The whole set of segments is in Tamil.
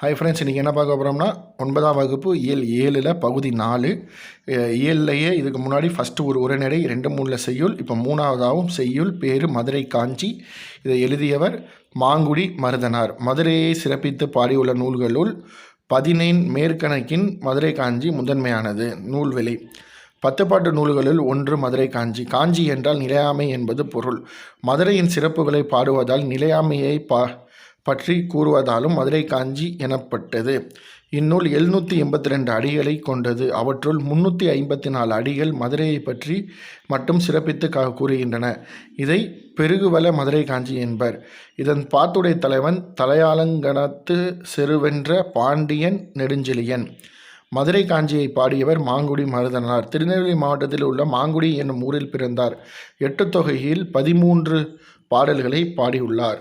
ஹாய் ஃப்ரெண்ட்ஸ் இன்றைக்கி என்ன பார்க்க போகிறோம்னா ஒன்பதாம் வகுப்பு இயல் ஏழில் பகுதி நாலு. ஏழிலேயே இதுக்கு முன்னாடி ஃபஸ்ட்டு ஒரு உரைநடை ரெண்டு மூணில் செய்யுள் இப்போ மூணாவதாகவும் செய்யுள் பேர் மதுரை காஞ்சி. இதை எழுதியவர் மாங்குடி மருதனார். மதுரையை சிறப்பித்து பாடியுள்ள நூல்களுள் பதினைன் மேற்கணக்கின் மதுரை காஞ்சி முதன்மையானது. நூல்வெளி பத்துப்பாட்டு நூல்களில் ஒன்று மதுரை காஞ்சி. காஞ்சி என்றால் நிலையாமை என்பது பொருள். மதுரையின் சிறப்புகளை பாடுவதால் நிலையாமையை பா பற்றி கூறுவதாலும் மதுரை காஞ்சி எனப்பட்டது. இந்நூல் எழுநூற்றி எண்பத்தி ரெண்டு அடிகளை கொண்டது. அவற்றுள் முன்னூற்றி ஐம்பத்தி நாலு அடிகள் மதுரையை பற்றி மட்டும் சிறப்பித்து கா கூறுகின்றன. இதை பெருகுவல மதுரை காஞ்சி என்பர். இதன் பாத்துடை தலைவன் தலையாலங்கணத்து செருவென்ற பாண்டியன் நெடுஞ்செழியன். மதுரை காஞ்சியை பாடியவர் மாங்குடி மருதனார். திருநெல்வேலி மாவட்டத்தில் உள்ள மாங்குடி என்னும் ஊரில் பிறந்தார். எட்டு தொகையில் பதிமூன்று பாடல்களை பாடியுள்ளார்.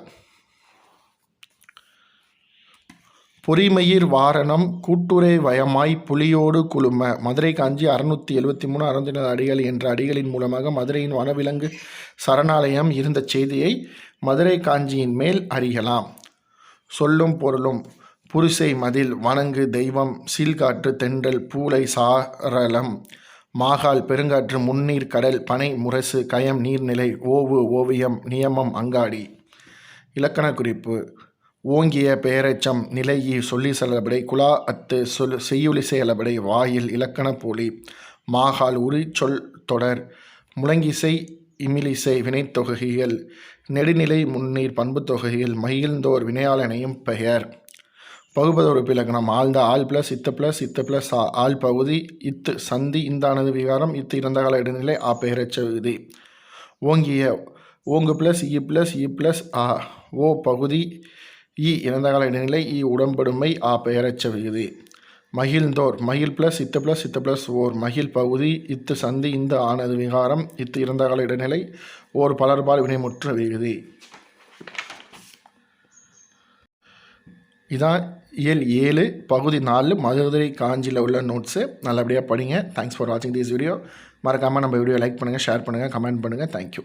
பொறிமயிர் வாரணம் கூட்டுரை வயமாய் புலியோடு குழும. மதுரை காஞ்சி அறுநூற்றி எழுபத்தி மூணு அறுநூத்தி அடிகள் என்ற அடிகளின் மூலமாக மதுரையின் வனவிலங்கு சரணாலயம் இருந்த செய்தியை மதுரை காஞ்சியின் மேல் அறியலாம். சொல்லும் பொருளும் புரிசை மதில் வணங்கு தெய்வம் சீல்காற்று தென்றல் பூலை சாரளம் மாகால் பெருங்காற்று முன்னீர் கடல் பனை முரசு கயம் நீர்நிலை ஓவு ஓவியம் நியமம் அங்காடி. இலக்கண குறிப்பு. ஓங்கிய பெயரச்சம் நிலையி சொல்லி செல்லபடை குலா அத்து சொல் செய்யுளி செயலபடை வாயில் இலக்கண போலி. மாகால் உரி சொல் தொடர் முழங்கிசை இமிலிசை வினைத்தொகைகள் நெடுநிலை முன்னீர் பண்பு தொகையில் மகிழ்ந்தோர் வினையாளனையும் பெயர். பகுபதொரு பிலக்கணம் ஆழ்ந்த ஆள் ப்ளஸ் இத்து ப்ளஸ் இத்து ப்ளஸ் ஆ ஆள் பகுதி இத்து சந்தி இந்தானது விகாரம் இத்து இறந்த கால இடைநிலை ஆ பெயரச்ச விகுதி ஓங்கிய ஓங்கு ப்ளஸ் இ ப்ளஸ் இ ப்ளஸ் ஆ ஓ பகுதி இ இறந்தகால இடைநிலை இ உடம்படுமை ஆ பெயரச்ச விகுதி மகிழ்ந்தோர் மகிழ் ப்ளஸ் இத்து ப்ளஸ் இத்து ப்ளஸ் ஓர் மகிழ் பகுதி இத்து சந்தி இந்த ஆனது விகாரம் இத்து இறந்தகால இடைநிலை ஓர் பலர்பால் வினைமுற்ற விகுதி இதான் இயல் ஏழு பகுதி நாலு மதுரை காஞ்சியில் உள்ள நோட்ஸு நல்லபடியாக படிங்க. தேங்க்ஸ் ஃபார் வாட்சிங் திஸ் வீடியோ மறக்காமல் நம்ம வீடியோ லைக் பண்ணுங்கள் ஷேர் பண்ணுங்கள் கமெண்ட் பண்ணுங்கள் தேங்க்யூ